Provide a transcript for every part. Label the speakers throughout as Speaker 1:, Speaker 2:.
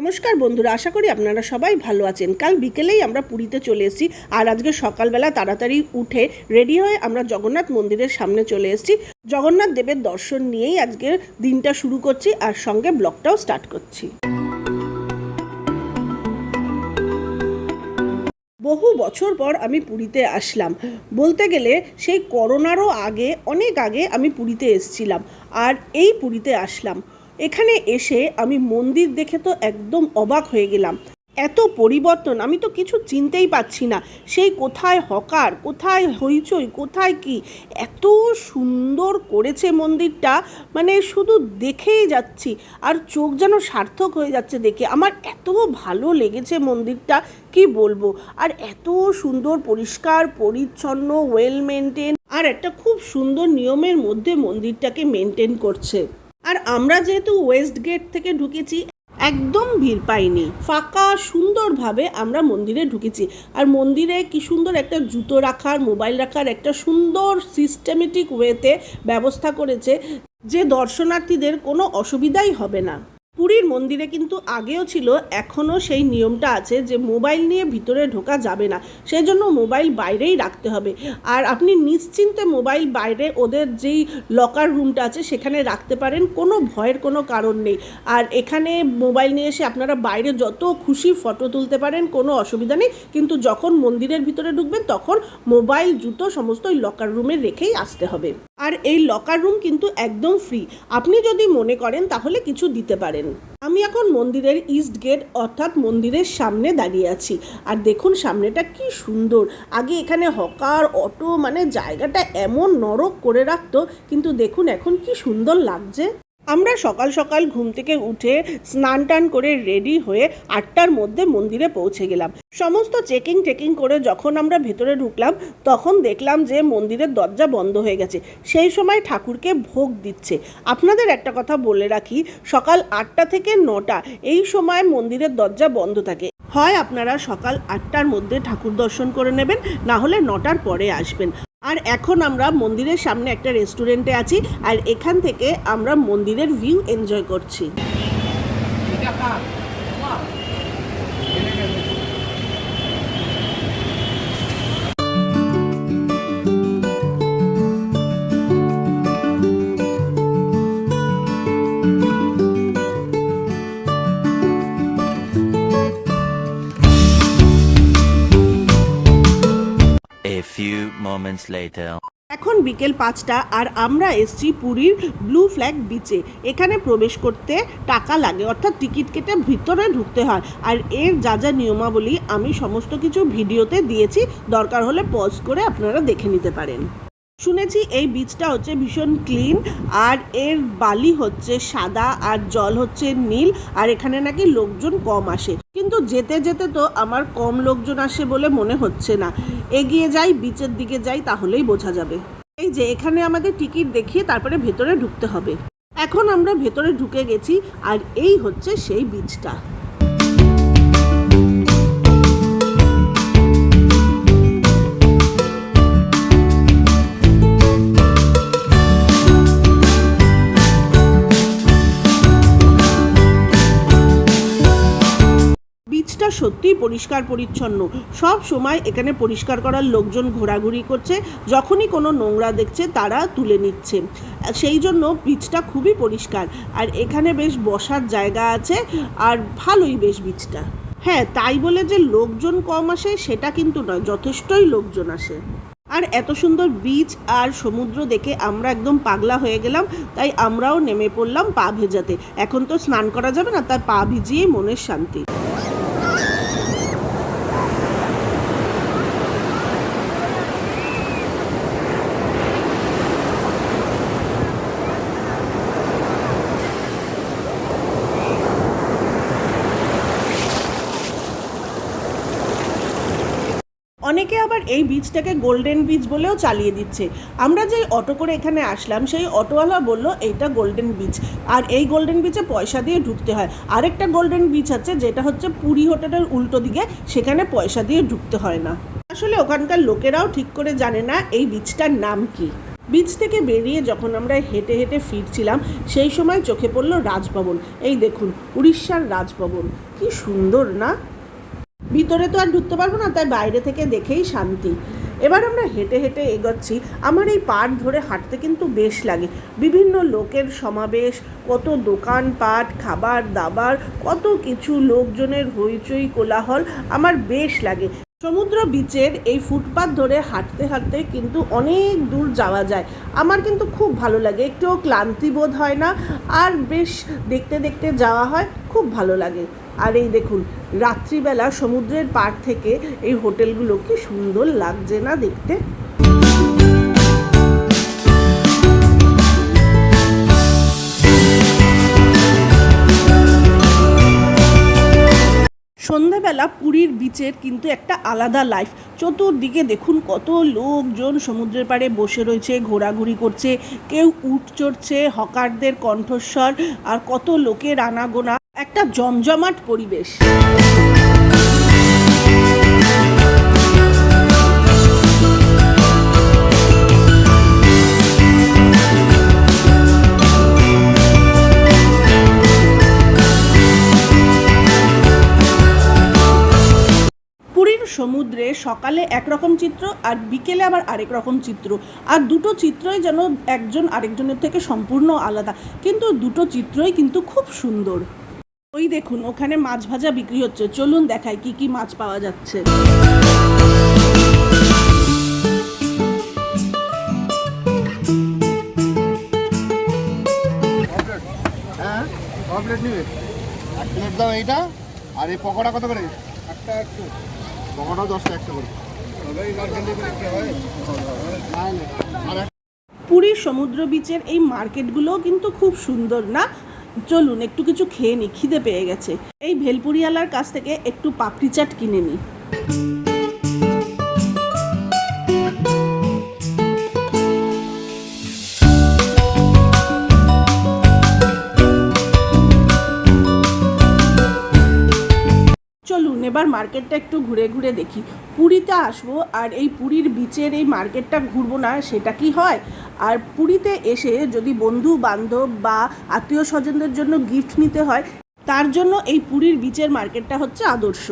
Speaker 1: নমস্কার বন্ধুরা, আশা করি আপনারা সবাই ভালো আছেন। কাল বিকেলেই আমরা পুরীতে চলে এসেছি আর আজকে সকালবেলা তাড়াতাড়ি উঠে রেডি হয়ে আমরা জগন্নাথ মন্দিরের সামনে চলে এসেছি। জগন্নাথ দেবের দর্শন নিয়েই আজকের দিনটা শুরু করছি আর সঙ্গে ব্লগটাও স্টার্ট করছি। বহু বছর পর আমি পুরীতে আসলাম। বলতে গেলে সেই করোনারও আগে, অনেক আগে আমি পুরীতে এসেছিলাম আর এই পুরীতে আসলাম। এখানে এসে আমি মন্দির দেখে তো একদম অবাক হয়ে গেলাম। এত পরিবর্তন, আমি তো কিছু চিনতেই পাচ্ছি না। সেই কোথায় হকার, কোথায় হইচই, কোথায় কি? এত সুন্দর করেছে মন্দিরটা মানে শুধু দেখেই যাচ্ছি। আর চোখ যেন সার্থক হয়ে যাচ্ছে দেখে। আমার এত ভালো লেগেছে মন্দিরটা, কি বলব? আর এত সুন্দর, পরিষ্কার, পরিচ্ছন্ন ওয়েল মেনটেন আর একটা খুব সুন্দর নিয়মের মধ্যে মন্দিরটাকে মেনটেন করছে। আমরা যেহেতু ওয়েস্ট গেট থেকে ঢুকেছি, একদম ভিড় পাইনি। ফাঁকা, সুন্দরভাবে আমরা মন্দিরে ঢুকেছি। আর মন্দিরে কি সুন্দর একটা জুতো রাখার, মোবাইল রাখার একটা সুন্দর সিস্টেমেটিক ওয়েতে ব্যবস্থা করেছে যে দর্শনার্থীদের কোনো অসুবিধাই হবে না। পুরীর মন্দিরে কিন্তু আগেও ছিল, এখনও সেই নিয়মটা আছে যে মোবাইল নিয়ে ভিতরে ঢোকা যাবে না। সেই জন্য মোবাইল বাইরেই রাখতে হবে। আর আপনি নিশ্চিন্তে মোবাইল বাইরে ওদের যেই লকার রুমটা আছে সেখানে রাখতে পারেন, কোনো ভয়ের কোনো কারণ নেই। আর এখানে মোবাইল নিয়ে এসে আপনারা বাইরে যত খুশি ফটো তুলতে পারেন, কোনো অসুবিধা নেই। কিন্তু যখন মন্দিরের ভিতরে ঢুকবেন, তখন মোবাইল, জুতো সমস্ত ওই লকার রুমে রেখেই আসতে হবে। আর এই লকার রুম কিন্তু একদম ফ্রি আপনি যদি মনে করেন, তাহলে কিছু দিতে পারেন। আমি এখন মন্দিরের ইস্ট গেট অর্থাৎ মন্দিরের সামনে দাঁড়িয়ে আছি। আর দেখুন সামনেটা কি সুন্দর। আগে এখানে হকার, অটো মানে জায়গাটা এমন নরক করে রাখতো, কিন্তু দেখুন এখন কি সুন্দর লাগছে। আমরা সকাল সকাল ঘুম থেকে উঠে স্নান টান করে রেডি হয়ে আটটার মধ্যে মন্দিরে পৌঁছে গেলাম। সমস্ত চেকিং টেকিং করে যখন আমরা ভেতরে ঢুকলাম, তখন দেখলাম যে মন্দিরের দরজা বন্ধ হয়ে গেছে। সেই সময় ঠাকুরকে ভোগ দিচ্ছে। আপনাদের একটা কথা বলে রাখি, সকাল আটটা থেকে নটা, এই সময় মন্দিরের দরজা বন্ধ থাকে। হয় আপনারা সকাল আটটার মধ্যে ঠাকুর দর্শন করে নেবেন, না হলে নটার পরে আসবেন। আর এখন আমরা মন্দিরের সামনে একটা রেস্টুরেন্টে আছি, আর এখান থেকে আমরা মন্দিরের ভিউ এনজয় করছি।
Speaker 2: Few moments later.
Speaker 1: এখন বিকেল পাঁচটা আর আমরা এসছি পুরীর ব্লু ফ্ল্যাগ বিচে। এখানে প্রবেশ করতে টাকা লাগে, অর্থাৎ টিকিট কেটে ভিতরে ঢুকতে হয়। আর এর যা যা নিয়মাবলী, আমি সমস্ত কিছু ভিডিওতে দিয়েছি। দরকার হলে পজ করে আপনারা দেখে নিতে পারেন। শুনেছি এই বীজটা হচ্ছে ভীষণ ক্লিন, আর এর বালি হচ্ছে সাদা, আর জল হচ্ছে নীল, আর এখানে নাকি লোকজন কম আসে। কিন্তু যেতে যেতে তো আমার কম লোকজন আসে বলে মনে হচ্ছে না। এগিয়ে যাই, বিচের দিকে যাই, তাহলেই বোঝা যাবে। এই যে, এখানে আমাদের টিকিট দেখিয়ে তারপরে ভেতরে ঢুকতে হবে। এখন আমরা ভেতরে ঢুকে গেছি, আর এই হচ্ছে সেই বীজটা। বীজটা সত্যিই পরিষ্কার পরিচ্ছন্ন। সব সময় এখানে পরিষ্কার করার লোকজন ঘোরাঘুরি করছে, যখনই কোনো নোংরা দেখছে তারা তুলে নিচ্ছে। সেই জন্য বীজটা খুবই পরিষ্কার। আর এখানে বেশ বসার জায়গা আছে, আর ভালোই বেশ বীজটা। হ্যাঁ তাই বলে যে লোকজন কম আসে সেটা কিন্তু নয়, যথেষ্টই লোকজন আসে। আর এত সুন্দর বিচ আর সমুদ্র দেখে আমরা একদম পাগলা হয়ে গেলাম, তাই আমরাও নেমে পড়লাম পা ভেজাতে। এখন তো স্নান করা যাবে না তাই পা ভিজিয়ে মনের শান্তি। অনেকে আবার এই বীজটাকে গোল্ডেন বীজ বলেও চালিয়ে দিচ্ছে। আমরা যেই অটো করে এখানে আসলাম, সেই অটোওয়ালা বলল, এইটা গোল্ডেন বীজ। আর এই গোল্ডেন বীজে পয়সা দিয়ে ঢুকতে হয়। আরেকটা গোল্ডেন বীজ আছে, যেটা হচ্ছে পুরী হোটেলের উল্টো দিকে, সেখানে পয়সা দিয়ে ঢুকতে হয় না। আসলে ওখানকার লোকেরাও ঠিক করে জানে না এই বীজটার নাম কি। বিচ থেকে বেরিয়ে যখন আমরা হেঁটে হেঁটে ফিরছিলাম, সেই সময় চোখে পড়ল রাজভবন। এই দেখুন, উড়িষ্যার রাজভবন। কি সুন্দর না? ভিতরে তো আর ঢুকতে পারব না, তাই বাইরে থেকে দেখেই শান্তি। এবার আমরা হেঁটে হেঁটে এগোচ্ছি। আমার এই পাট ধরে হাঁটতে কিন্তু বেশ লাগে। বিভিন্ন লোকের সমাবেশ, কত দোকানপাট, খাবার দাবার, কত কিছু লোকজনের হইচই কোলাহল, আমার বেশ লাগে। সমুদ্র বিচের এই ফুটপাথ ধরে হাঁটতে হাঁটতে কিন্তু অনেক দূর যাওয়া যায়। আমার কিন্তু খুব ভালো লাগে। একটুও ক্লান্তি বোধ হয় না। আর বেশ দেখতে দেখতে যাওয়া হয়, খুব ভালো লাগে। আর এই দেখুন, রাত্রিবেলা সমুদ্রের পাড় থেকে এই হোটেলগুলো কি সুন্দর লাগছে না দেখতে? সন্ধ্যাবেলা পুরীর বিচের কিন্তু একটা আলাদা লাইফ চতুর্দিকে দেখুন কত লোকজন সমুদ্রের পাড়ে বসে রয়েছে, ঘোরাঘুরি করছে, কেউ উট চড়ছে, হকারদের কণ্ঠস্বর, আর কত লোকের আনাগোনা। একটা জমজমাট পরিবেশ। সমুদ্রে সকালে একরকম চিত্র আর বিকেলে আবার আরেক রকম চিত্র। আর দুটো চিত্রই যেন একজন আরেকজনের থেকে সম্পূর্ণ আলাদা। কিন্তু দুটো চিত্রই কিন্তু খুব সুন্দর। ওই দেখুন ওখানে মাছ ভাজা বিক্রি হচ্ছে। চলুন দেখাই কি কি মাছ পাওয়া যাচ্ছে।
Speaker 3: হ্যাঁ এক প্লেট দাও এইটা আর এই পকোড়া কত করে? একটা একশো। পকোড়াও দশটা একশো করে।
Speaker 1: পুরীর সমুদ্র বিচের এই মার্কেটগুলোও কিন্তু খুব সুন্দর না? চলুন, একটু কিছু খেয়ে নিই খিদে পেয়ে গেছে। এই ভেলপুরিয়ালার কাছ থেকে একটু পাপড়ি চাট কিনে নিই এবার মার্কেটটা একটু ঘুরে ঘুরে দেখি। পুরীতে আসব আর এই পুরীর বিচের এই মার্কেটটা ঘুরবো না, সেটা কি হয়? আর পুরীতে এসে যদি বন্ধু বান্ধব বা আত্মীয় স্বজনদের জন্য গিফট নিতে হয়, তার জন্য এই পুরীর বিচের মার্কেটটা হচ্ছে আদর্শ।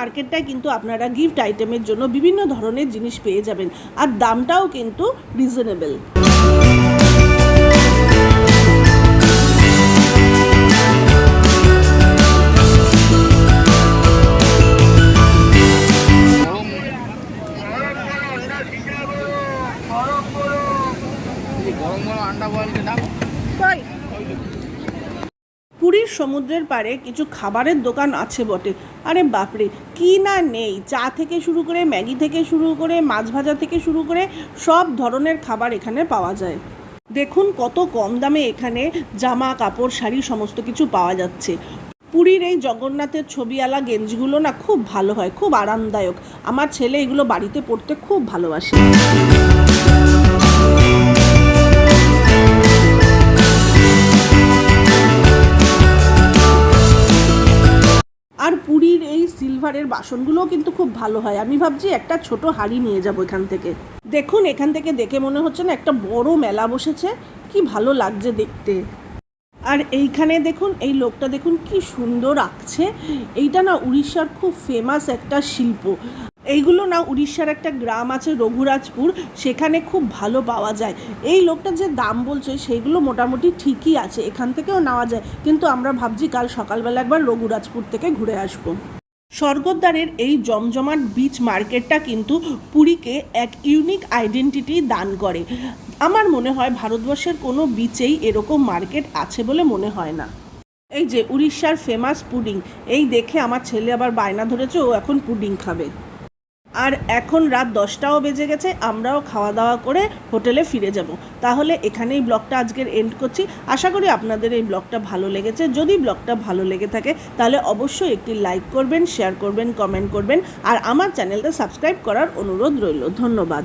Speaker 1: মার্কেটটায় কিন্তু আপনারা গিফট আইটেমের জন্য বিভিন্ন ধরনের জিনিস পেয়ে যাবেন। আর দামটাও কিন্তু রিজনেবল
Speaker 3: গরম গরম আন্ডা দাও।
Speaker 1: পুরীর সমুদ্রের পাড়ে কিছু খাবারের দোকান আছে বটে। আরে বাপরে, কি না নেই? চা থেকে শুরু করে, ম্যাগি থেকে শুরু করে, মাছ ভাজা থেকে শুরু করে সব ধরনের খাবার এখানে পাওয়া যায়। দেখুন কত কম দামে এখানে জামা, কাপড়, শাড়ি সমস্ত কিছু পাওয়া যাচ্ছে। পুরীর এই জগন্নাথের ছবিওয়ালা গেঞ্জিগুলো না খুব ভালো হয়, খুব আরামদায়ক। আমার ছেলে এগুলো বাড়িতে পরতে খুব ভালোবাসে। সিলভারের বাসনগুলোও কিন্তু খুব ভালো হয়। আমি ভাবছি একটা ছোট হাঁড়ি নিয়ে যাব এখান থেকে। দেখুন, এখান থেকে দেখে মনে হচ্ছে না একটা বড় মেলা বসেছে। কি ভালো লাগছে দেখতে। আর এইখানে দেখুন, এই লোকটা দেখুন কি সুন্দর আঁকছে। এইটা না উড়িষ্যার খুব ফেমাস একটা শিল্প। এইগুলো না উড়িষ্যার একটা গ্রাম আছে, রঘুরাজপুর। সেখানে খুব ভালো পাওয়া যায়। এই লোকটা যে দাম বলছে, সেইগুলো মোটামুটি ঠিকই আছে। এখান থেকেও নেওয়া যায়। কিন্তু আমরা ভাবছি কাল সকালবেলা একবার রঘুরাজপুর থেকে ঘুরে আসব। স্বর্গদ্বারের এই জমজমাট বিচ মার্কেটটা কিন্তু পুরীকে এক ইউনিক আইডেন্টিটি দান করে। আমার মনে হয় ভারতবর্ষের কোনো বিচেই এরকম মার্কেট আছে বলে মনে হয় না। এই যে উড়িষ্যার ফেমাস পুডিং এই দেখে আমার ছেলে আবার বায়না ধরেছে, ও এখন পুডিং খাবে। আর এখন রাত দশটাও বেজে গেছে, আমরাও খাওয়া দাওয়া করে হোটেলে ফিরে যাব। তাহলে এখানেই ব্লগটা আজকের এন্ড করছি। আশা করি আপনাদের এই ব্লগটা ভালো লেগেছে। যদি ব্লগটা ভালো লেগে থাকে, তাহলে অবশ্যই একটি লাইক করবেন শেয়ার করবেন কমেন্ট করবেন, আর আমার চ্যানেলটা সাবস্ক্রাইব করার অনুরোধ রইল। ধন্যবাদ।